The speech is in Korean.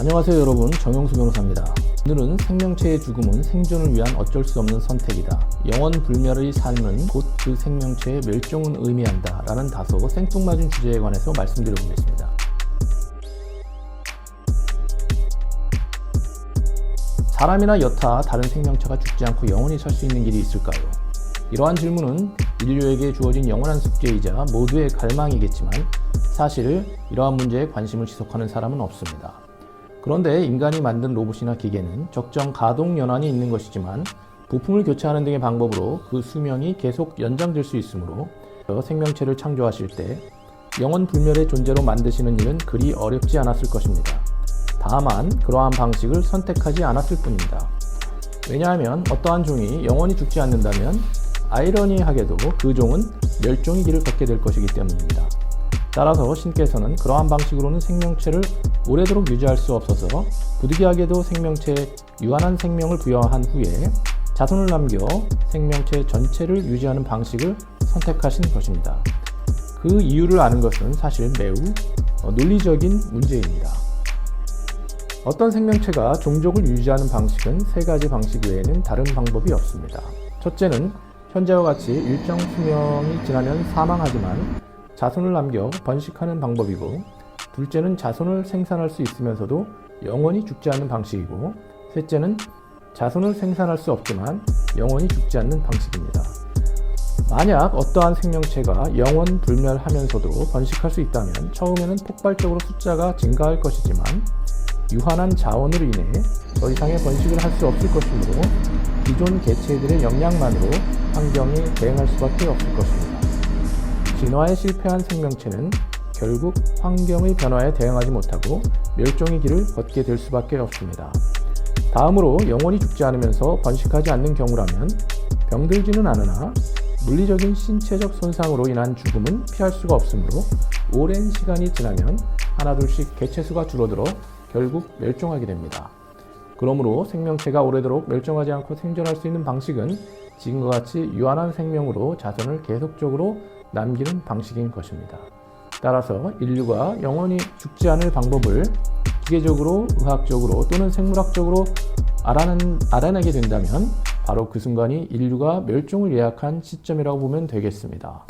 안녕하세요 여러분 정영수 변호사입니다. 오늘은 생명체의 죽음은 생존을 위한 어쩔 수 없는 선택이다. 영원 불멸의 삶은 곧 그 생명체의 멸종을 의미한다. 라는 다소 생뚱맞은 주제에 관해서 말씀드려보겠습니다. 사람이나 여타 다른 생명체가 죽지 않고 영원히 살 수 있는 길이 있을까요? 이러한 질문은 인류에게 주어진 영원한 숙제이자 모두의 갈망이겠지만 사실 이러한 문제에 관심을 지속하는 사람은 없습니다. 그런데 인간이 만든 로봇이나 기계는 적정 가동 연한이 있는 것이지만 부품을 교체하는 등의 방법으로 그 수명이 계속 연장될 수 있으므로 생명체를 창조하실 때 영원 불멸의 존재로 만드시는 일은 그리 어렵지 않았을 것입니다. 다만 그러한 방식을 선택하지 않았을 뿐입니다. 왜냐하면 어떠한 종이 영원히 죽지 않는다면 아이러니하게도 그 종은 멸종의 길을 걷게 될 것이기 때문입니다. 따라서 신께서는 그러한 방식으로는 생명체를 오래도록 유지할 수 없어서 부득이하게도 생명체에 유한한 생명을 부여한 후에 자손을 남겨 생명체 전체를 유지하는 방식을 선택하신 것입니다. 그 이유를 아는 것은 사실 매우 어, 논리적인 문제입니다. 어떤 생명체가 종족을 유지하는 방식은 세 가지 방식 외에는 다른 방법이 없습니다. 첫째는 현재와 같이 일정 수명이 지나면 사망하지만 자손을 남겨 번식하는 방법이고, 둘째는 자손을 생산할 수 있으면서도 영원히 죽지 않는 방식이고, 셋째는 자손을 생산할 수 없지만 영원히 죽지 않는 방식입니다. 만약 어떠한 생명체가 영원 불멸하면서도 번식할 수 있다면 처음에는 폭발적으로 숫자가 증가할 것이지만 유한한 자원으로 인해 더 이상의 번식을 할 수 없을 것이므로 기존 개체들의 역량만으로 환경에 대응할 수밖에 없을 것입니다. 진화에 실패한 생명체는 결국 환경의 변화에 대응하지 못하고 멸종의 길을 걷게 될 수밖에 없습니다. 다음으로 영원히 죽지 않으면서 번식하지 않는 경우라면 병들지는 않으나 물리적인 신체적 손상으로 인한 죽음은 피할 수가 없으므로 오랜 시간이 지나면 하나둘씩 개체수가 줄어들어 결국 멸종하게 됩니다. 그러므로 생명체가 오래도록 멸종하지 않고 생존할 수 있는 방식은 지금과 같이 유한한 생명으로 자손을 계속적으로 남기는 방식인 것입니다. 따라서 인류가 영원히 죽지 않을 방법을 기계적으로, 의학적으로 또는 생물학적으로 알아낸, 알아내게 된다면 바로 그 순간이 인류가 멸종을 예약한 시점이라고 보면 되겠습니다.